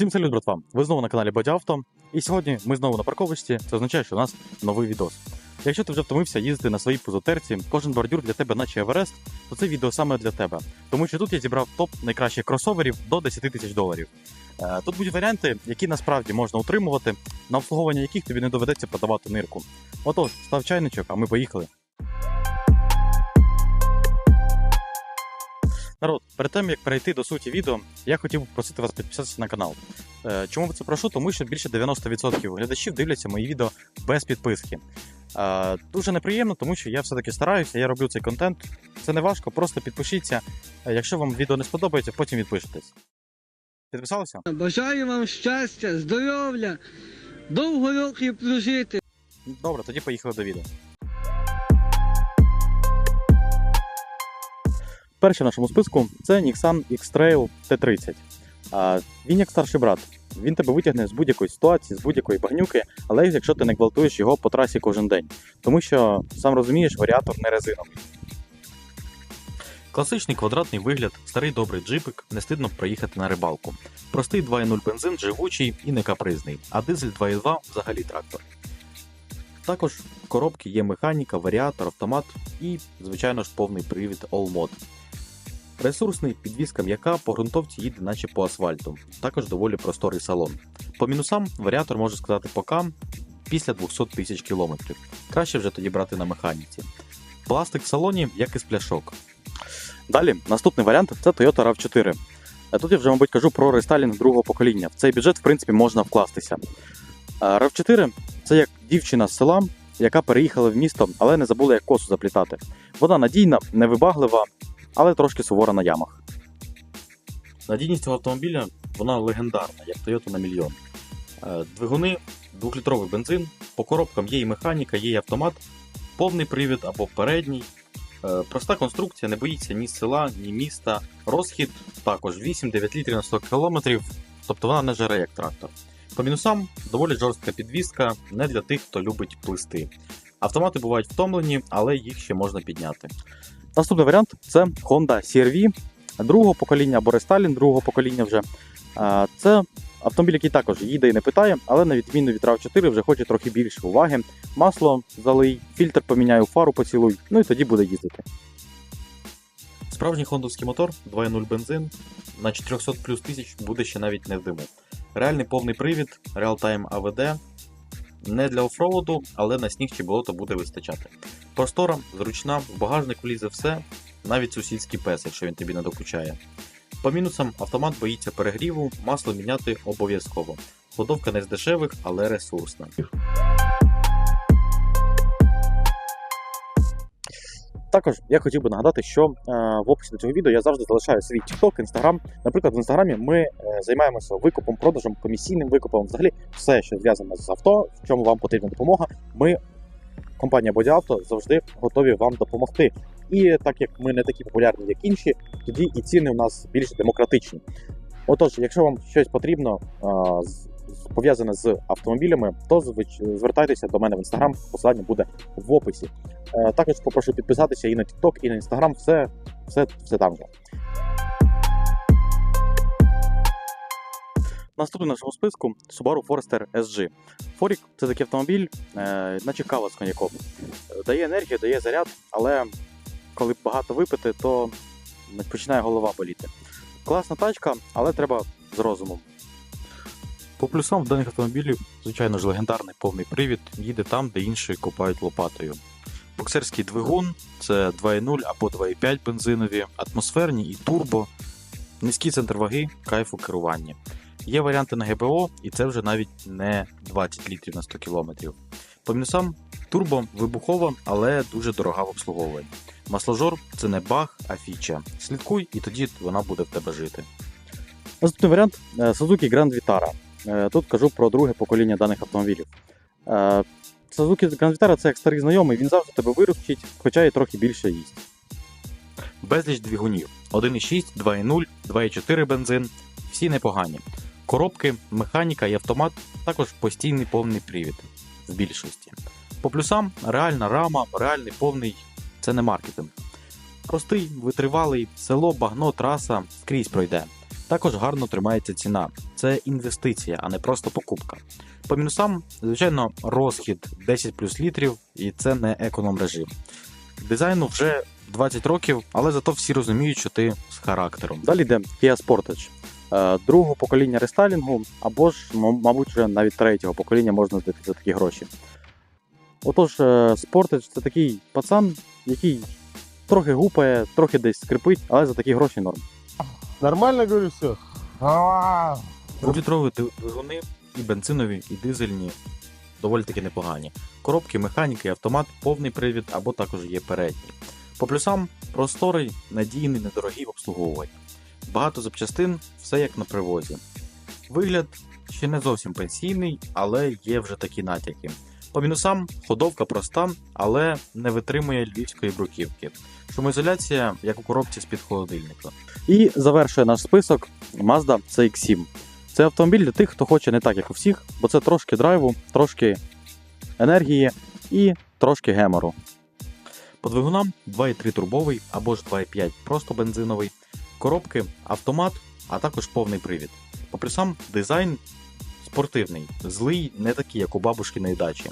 Всім салют, братва! Ви знову на каналі Бодя І сьогодні ми знову на парковочці. Це означає, що у нас новий відос. Якщо ти вже втомився їздити на своїй позотерці, кожен бордюр для тебе, наче Еверест, то це відео саме для тебе. Тому що тут я зібрав топ найкращих кросоверів до 10 тисяч доларів. Е, Тут будуть варіанти, які насправді можна утримувати, на обслуговування яких тобі не доведеться продавати нирку. Отож, став чайничок, а ми поїхали. Народ, перед тим як перейти до суті відео, я хотів би просити вас підписатися на канал. Е, Чому це прошу? Тому що більше 90% глядачів дивляться мої відео без підписки. Е, Дуже неприємно, тому що я все-таки стараюся, я роблю цей контент. Це не важко, просто підпишіться. Е, Якщо вам відео не сподобається, потім відпишетесь. Підписалися? Бажаю вам щастя, здоров'я, довго років прожити. Добре, тоді поїхали до відео. Перший в нашому списку це Nissan X-Trail T30. Він як старший брат. Він тебе витягне з будь-якої ситуації, з будь-якої багнюки, але якщо ти не гвалтуєш його по трасі кожен день. Тому що, сам розумієш, варіатор не резиновий. Класичний квадратний вигляд, старий добрий джипик, не стидно проїхати на рибалку. Простий 2.0 бензин, живучий і не капризний, а дизель 2.2 взагалі трактор. Також в коробці є механіка, варіатор, автомат і, звичайно ж, повний привід All Mod. Ресурсний підвізка м'яка по ґрунтовці їде наче по асфальту, також доволі просторий салон. По мінусам варіатор може сказати пока після 200 тисяч кілометрів. Краще вже тоді брати на механіці. Пластик в салоні, як із пляшок. Далі, наступний варіант це Toyota RAV4. А Тут я вже, мабуть, кажу про рестайлінг другого покоління. В цей бюджет, в принципі, можна вкластися. А RAV4 це як дівчина з села, яка переїхала в місто, але не забула як косу заплітати. Вона надійна, невибаглива, але трошки сувора на ямах. Надійність цього автомобіля вона легендарна, як Toyota на мільйон. Е, Двигуни, 2-літровий бензин, по коробкам є і механіка, є і автомат, повний привід або передній. Е, Проста конструкція, не боїться ні села, ні міста. Розхід також 8-9 літрів на 100 км, тобто вона не жере як трактор. По мінусам доволі жорстка підвізка, не для тих, хто любить плисти. Автомати бувають втомлені, але їх ще можна підняти. Наступний варіант це Honda CR-V другого покоління або рестайлінг другого покоління вже. Це автомобіль, який також їде і не питає, але на відміну від RAV4 вже хоче трохи більше уваги. Масло залий, фільтр поміняю, фару поцілуй, ну і тоді буде їздити. Справжній хондовський мотор 2.0 бензин на 400 плюс тисяч буде ще навіть не в диму. Реальний повний привід, Realtime AVD. Не для офроуду, але на сніг чи болото буде вистачати. Простора, зручна, в багажник влізе все, навіть сусідський пес, якщо він тобі не докучає. По мінусам автомат боїться перегріву, масло міняти обов'язково. Ходовка не з дешевих, але ресурсна. Також я хотів би нагадати, що е, в описі до цього відео я завжди залишаю свій TikTok, Instagram. Наприклад, в інстаграмі ми е, займаємося викупом, продажем, комісійним викупом, взагалі все, що зв'язане з авто, в чому вам потрібна допомога. Ми, компанія Auto, завжди готові вам допомогти. І так як ми не такі популярні, як інші, тоді і ціни у нас більш демократичні. Отож, якщо вам щось потрібно пов'язане з автомобілями, то звертайтеся до мене в інстаграм, посилання буде в описі. Е, Також попрошу підписатися і на TikTok, і на Instagram, все, все, все там же. Наступний в нашому списку Subaru Forester SG. Форік це такий автомобіль, е, наче кава з коньяком. Дає енергію, дає заряд, але коли багато випити, то починає голова боліти. Класна тачка, але треба з розумом. По плюсам в даних автомобілів, звичайно ж, легендарний повний привід, їде там, де інші копають лопатою. Боксерський двигун це 2.0 або 2.5 бензинові, атмосферні і турбо, низький центр ваги, кайф у керуванні. Є варіанти на ГБО, і це вже навіть не 20 літрів на 100 км. По мінусам турбо вибухова, але дуже дорога в обслуговуванні. Масложор це не баг, а фіча. Слідкуй, і тоді вона буде в тебе жити. Наступний варіант е, Suzuki Grand Vitara. Е, Тут кажу про друге покоління даних автомобілів. Е, Suzuki Grand Vitara це як старий знайомий, він завжди тебе виручить, хоча і трохи більше їсть. Безліч двигунів: 1.6, 2.0, 2.4 бензин. Всі непогані. Коробки, механіка і автомат, також постійний повний привід в більшості. По плюсам реальна рама, реальний повний це не маркетинг. Простий, витривалий, село, багно, траса скрізь пройде. Також гарно тримається ціна. Це інвестиція, а не просто покупка. По мінусам, звичайно, розхід 10 плюс літрів, і це не економ режим. Дизайну вже 20 років, але зато всі розуміють, що ти з характером. Далі йде Kia Sportage. Е, Другого покоління рестайлінгу, або ж, мабуть, вже навіть третього покоління можна здати за такі гроші. Отож, е, Sportage це такий пацан, який трохи гупає, трохи десь скрипить, але за такі гроші норм. Нормально говорю все. Двохлітрові двигуни і бензинові, і дизельні доволі таки непогані. Коробки, механіки, автомат, повний привід або також є передній. По плюсам просторий, надійний, недорогий в обслуговуванні. Багато запчастин, все як на привозі. Вигляд ще не зовсім пенсійний, але є вже такі натяки. По мінусам ходовка проста, але не витримує львівської бруківки. Шумоізоляція, як у коробці з-під холодильника. І завершує наш список Mazda CX-7. Це автомобіль для тих, хто хоче не так, як у всіх, бо це трошки драйву, трошки енергії і трошки гемору. По двигунам 2,3 турбовий або ж 2,5 просто бензиновий, коробки, автомат, а також повний привід. По плюсам дизайн спортивний, злий, не такий, як у бабушкиної дачі.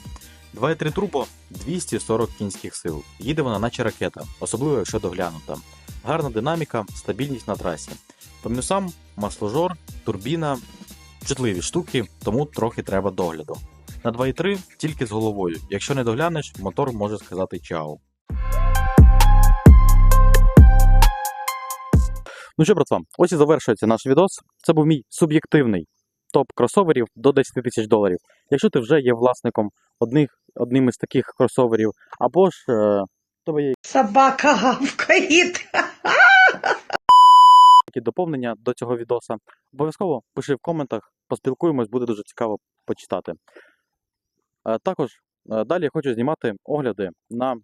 2,3 турбо 240 кінських сил. Їде вона наче ракета, особливо якщо доглянута. Гарна динаміка, стабільність на трасі. По мінусам масложор, турбіна, чутливі штуки, тому трохи треба догляду. На 2,3 тільки з головою. Якщо не доглянеш, мотор може сказати чао. Ну що, братва, ось і завершується наш відос. Це був мій суб'єктивний топ кросоверів до 10 тисяч доларів. Якщо ти вже є власником одних, одним із таких кросоверів, або ж е, тебе є Собака гавкает. які доповнення до цього відоса, обов'язково пиши в коментах, поспілкуємось, буде дуже цікаво почитати. Е, Також е, далі я хочу знімати огляди на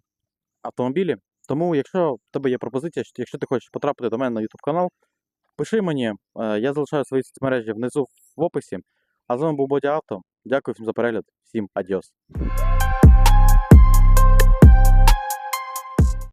автомобілі. Тому, якщо в тебе є пропозиція, якщо ти хочеш потрапити до мене на YouTube канал, пиши мені, е, я залишаю свої соцмережі внизу в описі. А з вами був Бодя Авто. Дякую всім за перегляд, всім адіос.